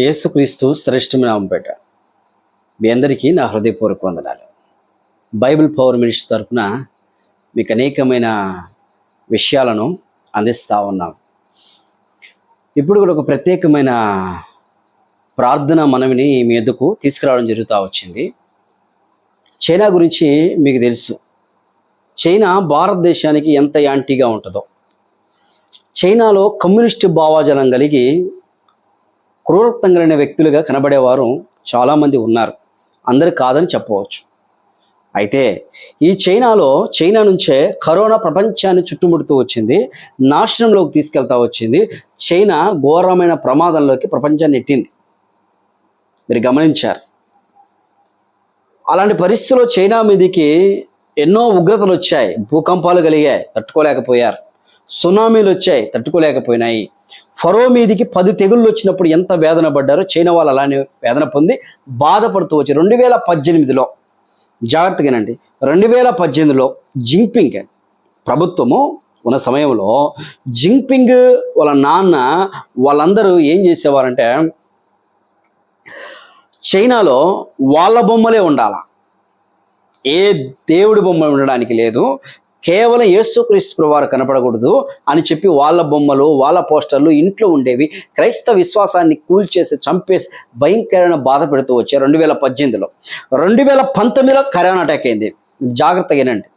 యేసుక్రీస్తు శ్రేష్టమైన నామంపేట మీ అందరికీ నా హృదయపూర్వక వందనాలు. బైబిల్ పవర్ మినిస్ట్ తరఫున మీకు అనేకమైన విషయాలను అందిస్తూ ఉన్నాం. ఇప్పుడు కూడా ఒక ప్రత్యేకమైన ప్రార్థన మనవిని మీ ఎందుకు తీసుకురావడం జరుగుతూ వచ్చింది. చైనా గురించి మీకు తెలుసు. చైనా భారతదేశానికి ఎంత యాంటీగా ఉంటుందో. చైనాలో కమ్యూనిస్ట్ భావాజలం కలిగి క్రూరత్వం కలిగిన వ్యక్తులుగా కనబడేవారు చాలామంది ఉన్నారు. అందరు కాదని చెప్పవచ్చు. అయితే ఈ చైనాలో చైనా నుంచే కరోనా ప్రపంచాన్ని చుట్టుముడుతూ వచ్చింది. నాశనంలోకి తీసుకెళ్తా వచ్చింది. చైనా ఘోరమైన ప్రమాదంలోకి ప్రపంచాన్ని ఎట్టింది మీరు గమనించారు. అలాంటి పరిస్థితుల్లో చైనా మీదకి ఎన్నో ఉగ్రతలు వచ్చాయి. భూకంపాలు కలిగాయి. తట్టుకోలేకపోయారు. సునామీలు వచ్చాయి. తట్టుకోలేకపోయినాయి. ఫరో మీదికి పది తెగుళ్ళు వచ్చినప్పుడు ఎంత వేదన పడ్డారో చైనా వాళ్ళు అలానే వేదన పొంది బాధపడుతూ వచ్చి రెండు వేల పద్దెనిమిదిలో జాగ్రత్తగానండి. రెండు వేల పద్దెనిమిదిలో జింగ్పింగ్ ప్రభుత్వము ఉన్న సమయంలో జింగ్పింగ్ వాళ్ళ నాన్న వాళ్ళందరూ ఏం చేసేవారంటే చైనాలో వాళ్ళ బొమ్మలే ఉండాల. ఏ దేవుడి బొమ్మ ఉండడానికి లేదు. కేవలం యేసుక్రీస్తు వారు కనపడకూడదు అని చెప్పి వాళ్ళ బొమ్మలు వాళ్ళ పోస్టర్లు ఇంట్లో ఉండేవి. క్రైస్తవ విశ్వాసాన్ని కూల్చేసి చంపేసి భయంకరమైన బాధ పెడుతూ వచ్చారు రెండు వేల పద్దెనిమిదిలో. రెండు వేల పంతొమ్మిదిలో కరోనా అటాక్ అయింది. జాగ్రత్తగా వినండి.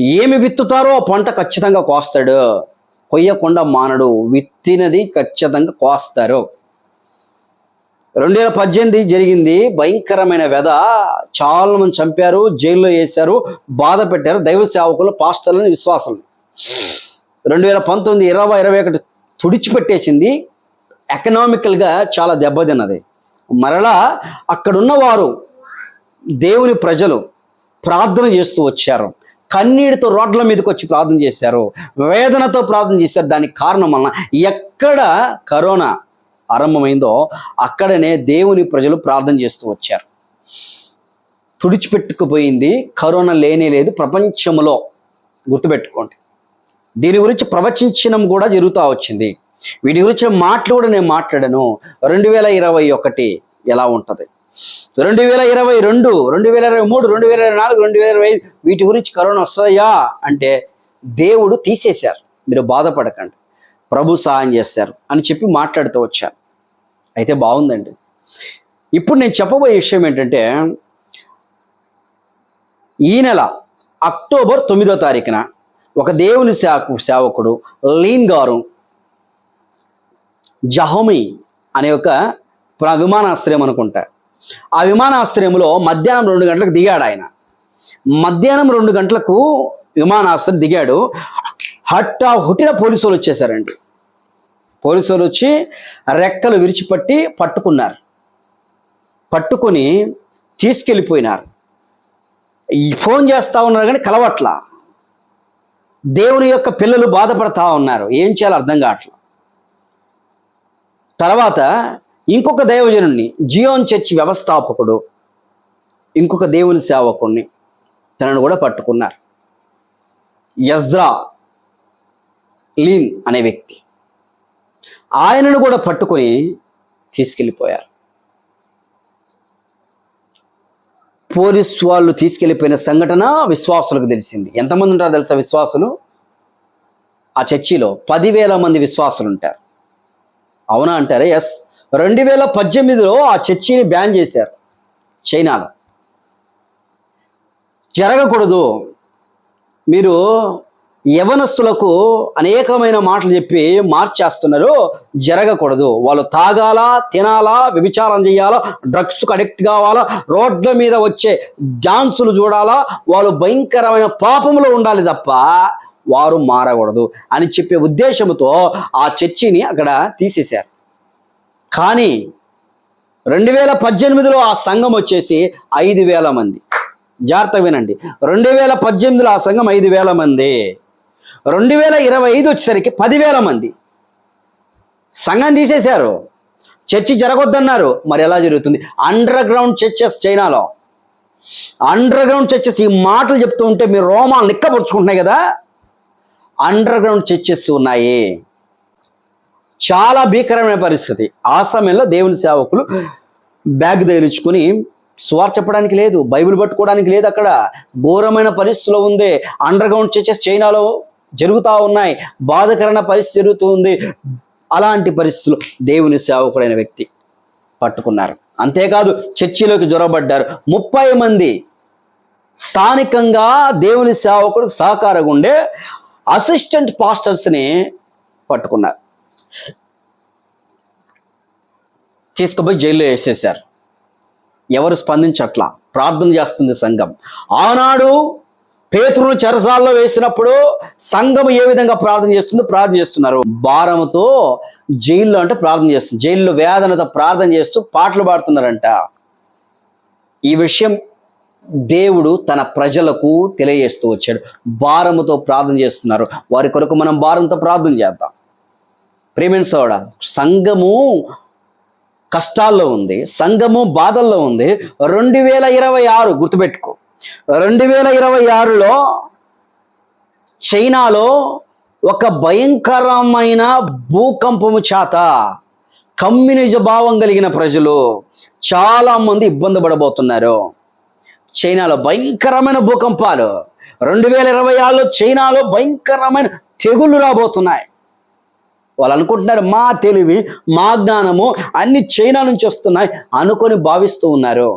ఏమి విత్తుతారో ఆ పంట ఖచ్చితంగా కోస్తాడు. కొయ్యకుండా మానడు. విత్తినది ఖచ్చితంగా కోస్తారు. రెండు వేల పద్దెనిమిది జరిగింది. భయంకరమైన వ్యధ. చాలా మంది చంపారు జైల్లో వేశారు బాధ పెట్టారు. దైవ సేవకులు పాస్టర్లని విశ్వాసం. రెండు వేల పంతొమ్మిది ఇరవై ఇరవై ఒకటి తుడిచిపెట్టేసింది. ఎకనామికల్గా చాలా దెబ్బతిన్నది. మరలా అక్కడున్న వారు దేవుని ప్రజలు ప్రార్థన చేస్తూ వచ్చారు. కన్నీటితో రోడ్ల మీదకి వచ్చి ప్రార్థన చేశారు. వేదనతో ప్రార్థన చేశారు. దానికి కారణం వలన ఎక్కడ కరోనా ఆరంభమైందో అక్కడనే దేవుని ప్రజలు ప్రార్థన చేస్తూ వచ్చారు. తుడిచిపెట్టుకుపోయింది. కరోనా లేనే లేదు. ప్రపంచంలో గుర్తుపెట్టుకోండి. దీని గురించి ప్రవచించడం కూడా జరుగుతూ వచ్చింది. వీటి గురించి మాటలు కూడా నేను మాట్లాడాను. రెండు వేల ఇరవై ఒకటి ఎలా ఉంటుంది? రెండు వేల ఇరవై రెండు రెండు వేల ఇరవై మూడు రెండు వేల ఇరవై నాలుగు రెండు వేల ఇరవై ఐదు వీటి గురించి కరోనా వస్తాయా అంటే దేవుడు తీసేశారు. మీరు బాధపడకండి. ప్రభు సహాయం చేస్తారు అని చెప్పి మాట్లాడుతూ వచ్చారు. అయితే బాగుందండి. ఇప్పుడు నేను చెప్పబోయే విషయం ఏంటంటే ఈ నెల అక్టోబర్ తొమ్మిదో తారీఖున ఒక దేవుని సేవకు సేవకుడు లీన్ గారు జహోమి అనే ఒక విమానాశ్రయం అనుకుంటా. ఆ విమానాశ్రయంలో మధ్యాహ్నం రెండు గంటలకు దిగాడు ఆయన. మధ్యాహ్నం రెండు గంటలకు విమానాశ్రయం దిగాడు. హట్టా హుట్టిన పోలీసు వాళ్ళు వచ్చేసారండి. పోలీసు వాళ్ళు వచ్చి రెక్కలు విరిచిపట్టి పట్టుకున్నారు. పట్టుకొని తీసుకెళ్ళిపోయినారు. ఈ ఫోన్ చేస్తూ ఉన్నారు కానీ కలవట్లా. దేవుని యొక్క పిల్లలు బాధపడతా ఉన్నారు. ఏం చేయాలో అర్థం కావట్లా. తర్వాత ఇంకొక దైవజనుడిని జియోన్ చర్చి వ్యవస్థాపకుడు ఇంకొక దేవుని సేవకుణ్ణి తనను కూడా పట్టుకున్నారు. యజ్రా లీన్ అనే వ్యక్తి. ఆయనను కూడా పట్టుకొని తీసుకెళ్ళిపోయారు. పోలీస్ వాళ్ళు తీసుకెళ్ళిపోయిన సంఘటన విశ్వాసులకు తెలిసింది. ఎంతమంది ఉంటారో తెలుసా విశ్వాసులు? ఆ చర్చిలో పదివేల మంది విశ్వాసులు ఉంటారు. అవునా అంటారు? ఎస్ రెండు వేల పద్దెనిమిదిలో ఆ చర్చిని బ్యాన్ చేశారు చైనాలో. జరగకూడదు. మీరు యవనస్తులకు అనేకమైన మాటలు చెప్పి మార్చేస్తున్నారు జరగకూడదు. వాళ్ళు తాగాలా తినాలా వ్యభిచారం చేయాలా డ్రగ్స్కు అడిక్ట్ కావాలా రోడ్ల మీద వచ్చే జాన్సులు చూడాలా వాళ్ళు భయంకరమైన పాపంలో ఉండాలి తప్ప వారు మారకూడదు అని చెప్పే ఉద్దేశంతో ఆ చర్చిని అక్కడ తీసేశారు. కానీ రెండు వేల పద్దెనిమిదిలో ఆ సంఘం వచ్చేసి ఐదు వేల మంది. జాగ్రత్త వినండి. రెండు వేల పద్దెనిమిదిలో ఆ సంఘం ఐదు వేల మంది. రెండు వేల ఇరవై ఐదు వచ్చేసరికి పదివేల మంది. సంఘం తీసేశారు. చర్చి జరగొద్దన్నారు. మరి ఎలా జరుగుతుంది? అండర్ గ్రౌండ్ చర్చెస్ చైనాలో అండర్ గ్రౌండ్ చర్చెస్ ఈ మాటలు చెప్తూ ఉంటే మీరు రోమాలు నిక్కపరుచుకుంటున్నాయి కదా. అండర్ గ్రౌండ్ చర్చెస్ ఉన్నాయి. చాలా భీకరమైన పరిస్థితి. ఆ సమయంలో దేవుని సేవకులు బ్యాగ్ తగిలించుకుని సువార్ చెప్పడానికి లేదు బైబిల్ పట్టుకోవడానికి లేదు అక్కడ. ఘోరమైన పరిస్థితిలో ఉంది. అండర్ గ్రౌండ్ చర్చెస్ చైనాలో జరుగుతూ ఉన్నాయి. బాధకరణ పరిస్థితి జరుగుతుంది. అలాంటి పరిస్థితులు దేవుని సేవకుడైన వ్యక్తి పట్టుకున్నారు. అంతేకాదు చర్చిలోకి జ్వరబడ్డారు ముప్పై మంది స్థానికంగా దేవుని సేవకుడు సహకారంగా ఉండే అసిస్టెంట్ పాస్టర్స్ని పట్టుకున్నారు. తీసుకుపోయి జైల్లో వేసేసారు ఎవరు స్పందించట్లా? ప్రార్థన చేస్తుంది సంఘం. ఆనాడు పేతురును చెరసాల్లో వేసినప్పుడు సంఘం ఏ విధంగా ప్రార్థన చేస్తుందో ప్రార్థన చేస్తున్నారు. భారంతో జైల్లో అంటే ప్రార్థన చేస్తుంది. జైల్లో వేదనతో ప్రార్థన చేస్తూ పాటలు పాడుతున్నారంట. ఈ విషయం దేవుడు తన ప్రజలకు తెలియజేస్తూ వచ్చాడు. భారముతో ప్రార్థన చేస్తున్నారు. వారి కొరకు మనం భారంతో ప్రార్థన చేద్దాం. ప్రేమిన్ సోడా సంఘము కష్టాల్లో ఉంది సంఘము బాధల్లో ఉంది. రెండు వేల ఇరవై ఆరు గుర్తుపెట్టుకో. రెండు వేల ఇరవై ఆరులో చైనాలో ఒక భయంకరమైన భూకంపము చేత కమ్యూనిజ భావం కలిగిన ప్రజలు చాలా మంది ఇబ్బంది పడబోతున్నారు. చైనాలో భయంకరమైన భూకంపాలు. రెండు వేల ఇరవై ఆరులో చైనాలో భయంకరమైన తెగుళ్ళు రాబోతున్నాయి. వాళ్ళు అనుకుంటున్నారు మా తెలివి మా జ్ఞానము అన్ని చైనా నుంచి వస్తున్నాయి అనుకొని భావిస్తూ ఉన్నారు.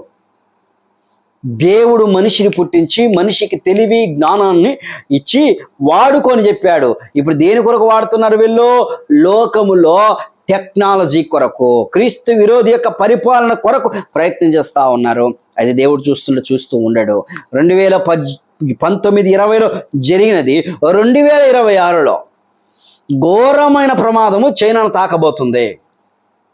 దేవుడు మనిషిని పుట్టించి మనిషికి తెలివి జ్ఞానాన్ని ఇచ్చి వాడుకొని చెప్పాడు. ఇప్పుడు దేని కొరకు వాడుతున్నారు వీళ్ళు? లోకములో టెక్నాలజీ కొరకు క్రీస్తు విరోధి యొక్క పరిపాలన కొరకు ప్రయత్నం చేస్తూ ఉన్నారు. అది దేవుడు చూస్తుంటే చూస్తూ ఉండడు. రెండు వేల పద్ పంతొమ్మిది ఇరవైలో జరిగినది. రెండు వేల ఇరవై ఆరులో ఘోరమైన ప్రమాదము చైనాను తాకబోతుంది.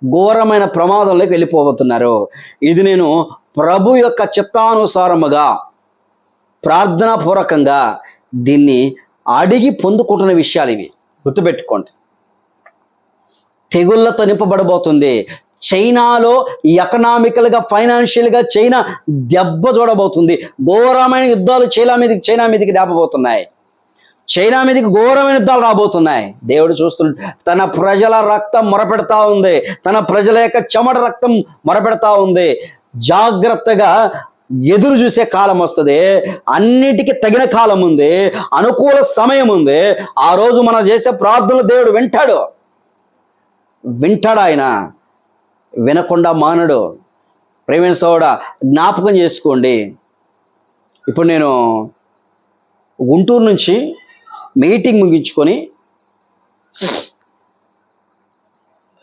ఘోరమైన ప్రమాదంలోకి వెళ్ళిపోబోతున్నారు. ఇది నేను ప్రభు యొక్క చిత్తానుసారముగా ప్రార్థనాపూర్వకంగా దీన్ని అడిగి పొందుకుంటున్న విషయాలు ఇవి. గుర్తుపెట్టుకోండి. తెగుళ్ళ నింపబడబోతుంది. చైనాలో ఎకనామికల్గా ఫైనాన్షియల్గా చైనా దెబ్బ చూడబోతుంది. ఘోరమైన యుద్ధాలు చైనా మీదకి చైనా మీదకి లేపబోతున్నాయి చైనా మీదకి ఘోరమైన యుద్ధాలు రాబోతున్నాయి. దేవుడు చూస్తున్నాడు తన ప్రజల రక్తం మొరపెడతా ఉంది. తన ప్రజల యొక్క చెమట రక్తం మొరపెడతా ఉంది. జాగ్రత్తగా ఎదురు చూసే కాలం వస్తుంది అన్నిటికీ తగిన కాలం ఉంది అనుకూల సమయం ఉంది. ఆ రోజు మనం చేసే ప్రార్థనలు దేవుడు వింటాడు. వింటాడు ఆయన? వినకుండా మానడు. ప్రేమైన సోడ జ్ఞాపకం చేసుకోండి. ఇప్పుడు నేను గుంటూరు నుంచి మీటింగ్ ముగించుకొని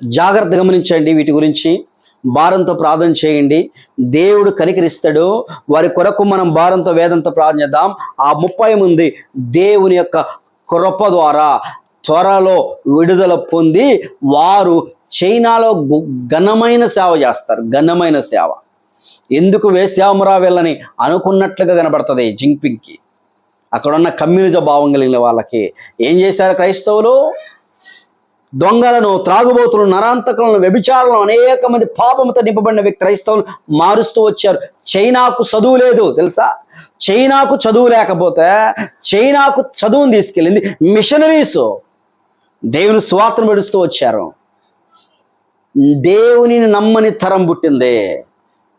జాగ్రత్త గమనించండి వీటి గురించి. భారంతో ప్రార్థన చేయండి. దేవుడు కనికరిస్తాడు. వారి కొరకు మనం భారంతో వేదంతో ప్రార్థన చేద్దాం. ఆ ముప్పై మంది దేవుని యొక్క కృప ద్వారా త్వరలో విడుదల పొంది వారు చైనాలో ఘనమైన సేవ చేస్తారు. ఘనమైన సేవ. ఎందుకు వేశ్యామరా వెళ్ళని అనుకున్నట్లుగా కనబడుతుంది జింగ్పింగ్కి అక్కడ ఉన్న భావం కలిగిన వాళ్ళకి ఏం చేశారు క్రైస్తవులు? దొంగలను త్రాగుబోతులను నరాంతకులను వ్యభిచారులను అనేక మంది పాపంతో నింపబడిన వ్యక్తి క్రైస్తవులు మారుస్తూ వచ్చారు. చైనాకు చదువు లేదు తెలుసా? చైనాకు చదువు లేకపోతే చైనాకు చదువును తీసుకెళ్ళింది మిషనరీస్ దేవుని స్వార్థను పెడుస్తూ వచ్చారు. దేవునిని నమ్మని తరం పుట్టింది.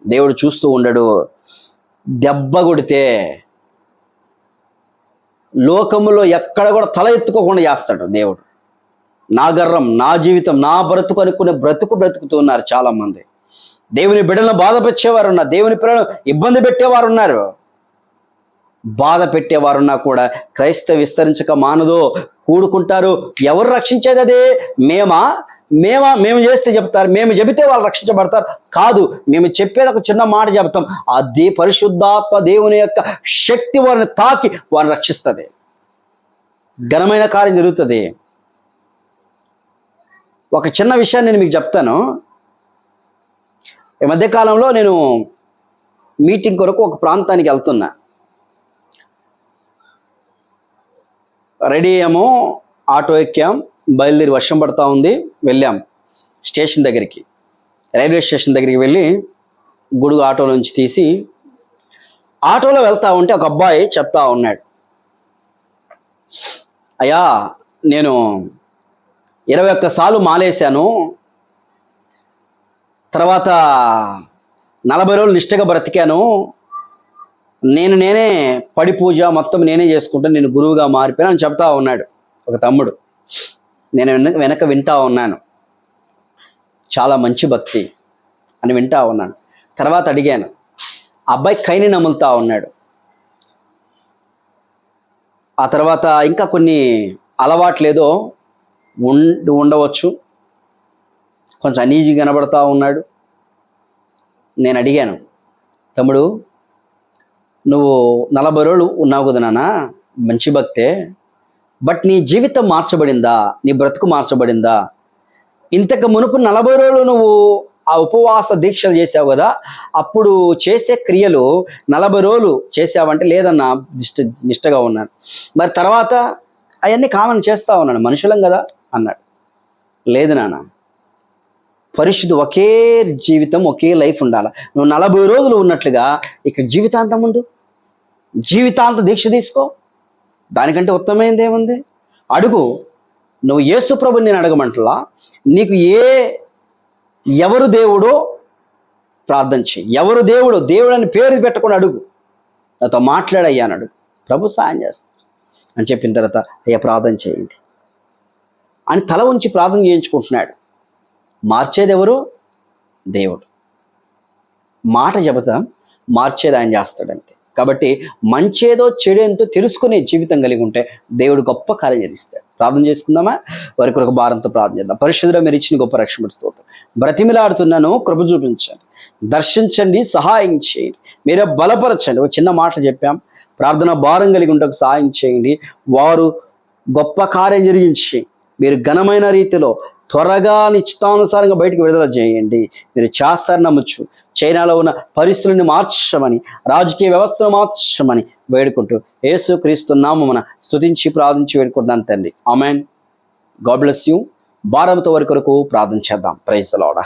దేవుడు చూస్తూ ఉండడు. దెబ్బ కొడితే లోకములో ఎక్కడ కూడా తల ఎత్తుకోకుండా చేస్తాడు దేవుడు. నా గర్రం నా జీవితం నా బ్రతుకు అనుకునే బ్రతుకు బ్రతుకుతున్నారు ఉన్నారు చాలామంది. దేవుని బిడ్డలను బాధ ఉన్నారు దేవుని పిల్లలను ఇబ్బంది పెట్టేవారు ఉన్నారు బాధ పెట్టేవారున్నా కూడా క్రైస్తవ విస్తరించక మానదో. కూడుకుంటారు. ఎవరు రక్షించేది అదే? మేమా? మేమా? మేము చేస్తే చెప్తారు. మేము చెబితే వాళ్ళు రక్షించబడతారు. కాదు మేము చెప్పేది ఒక చిన్న మాట చెప్తాం అది పరిశుద్ధాత్మ దేవుని యొక్క శక్తి వారిని తాకి వారిని రక్షిస్తుంది. ఘనమైన కార్యం జరుగుతుంది. ఒక చిన్న విషయాన్ని నేను మీకు చెప్తాను. ఈ మధ్యకాలంలో నేను మీటింగ్ కొరకు ఒక ప్రాంతానికి వెళ్తున్నా. రెడీ అయ్యాము ఆటో ఎక్కాం బయలుదేరి వర్షం పడతా ఉంది వెళ్ళాం స్టేషన్ దగ్గరికి. రైల్వే స్టేషన్ దగ్గరికి వెళ్ళి గుడుగు ఆటో నుంచి తీసి ఆటోలో వెళ్తా ఉంటే ఒక అబ్బాయి చెప్తా ఉన్నాడు. అయ్యా నేను ఇరవై ఒక్క సార్లు మాలేశాను. తర్వాత నలభై రోజులు నిష్టగా బ్రతికాను. నేను నేనే పడి పూజ మొత్తం నేనే చేసుకుంటాను నేను గురువుగా మారిపోయాను అని చెప్తా ఉన్నాడు ఒక తమ్ముడు. నేను వెనక వెనక వింటా ఉన్నాను. చాలా మంచి భక్తి అని వింటా ఉన్నాను. తర్వాత అడిగాను ఆ అబ్బాయి కైని నములుతా ఉన్నాడు. ఆ తర్వాత ఇంకా కొన్ని అలవాట్లేదో ఉండి ఉండవచ్చు. కొంచెం అనీజీ కనబడతా ఉన్నాడు. నేను అడిగాను తమ్ముడు నువ్వు నలభై రోజులు ఉన్నావు కదా నాన్న మంచి భక్తే. బట్ నీ జీవితం మార్చబడిందా? నీ బ్రతుకు మార్చబడిందా? ఇంతకు మునుపు నలభై రోజులు నువ్వు ఆ ఉపవాస దీక్షలు చేసావు కదా అప్పుడు చేసే క్రియలు నలభై రోజులు చేసావంటే లేదన్నా నిష్ట నిష్టగా ఉన్నాను. మరి తర్వాత అవన్నీ కామన్ చేస్తూ ఉన్నాను మనుషులం కదా. అన్నాడు. లేదు నాన్న పరిశుద్ధి ఒకే జీవితం ఒకే లైఫ్ ఉండాలి? నువ్వు నలభై రోజులు ఉన్నట్లుగా ఇక జీవితాంతం ఉండు. జీవితాంత దీక్ష తీసుకో. దానికంటే ఉత్తమైంది ఏముంది అడుగు నువ్వు యేసు ప్రభు నేను అడగమంటలా? నీకు ఏ ఎవరు దేవుడో ప్రార్థన చేయి ఎవరు దేవుడో దేవుడు అని పేరు పెట్టకుండా అడుగు. నాతో మాట్లాడయ్యా అని అడుగు. ప్రభు సాయం చేస్తా అని చెప్పిన తర్వాత అయ్యా ప్రార్థన చేయండి. అని తల ఉంచి ప్రార్థన చేయించుకుంటున్నాడు. మార్చేది ఎవరు దేవుడు. మాట చెబుతాం మార్చేది ఆయన చేస్తాడంతే. కాబట్టి మంచేదో చెడేంతో తెలుసుకునే జీవితం కలిగి ఉంటే దేవుడు గొప్ప కార్యం చేస్తాడు. ప్రార్థన చేసుకుందామా? వారి కొరకు భారంతో ప్రార్థన చేద్దాం. పరిశుద్ధులు మీరు ఇచ్చిన గొప్ప రక్షణ స్తోత్రం. బ్రతిమిలాడుతున్నాను కృప చూపించండి. దర్శించండి సహాయం చేయండి. మీరే బలపరచండి. ఒక చిన్న మాటలు చెప్పాం. ప్రార్థన భారం కలిగి ఉంటే సహాయం చేయండి. వారు గొప్ప కార్యం జరిగించి మీరు ఘనమైన రీతిలో త్వరగా నిశ్చితానుసారంగా బయటకు విడుదల చేయండి. మీరు చేస్తారని నమ్మచ్చు చైనాలో ఉన్న పరిస్థితులను మార్చమని రాజకీయ వ్యవస్థను మార్చమని వేడుకుంటూ యేసు క్రీస్తు నామమున స్థుతించి ప్రార్థించి వేడుకుంటున్నాను తండ్రి. ఆమెన్. God bless you. భారంతో వరకు ప్రార్థన చేద్దాం. ప్రైజ్ లోడ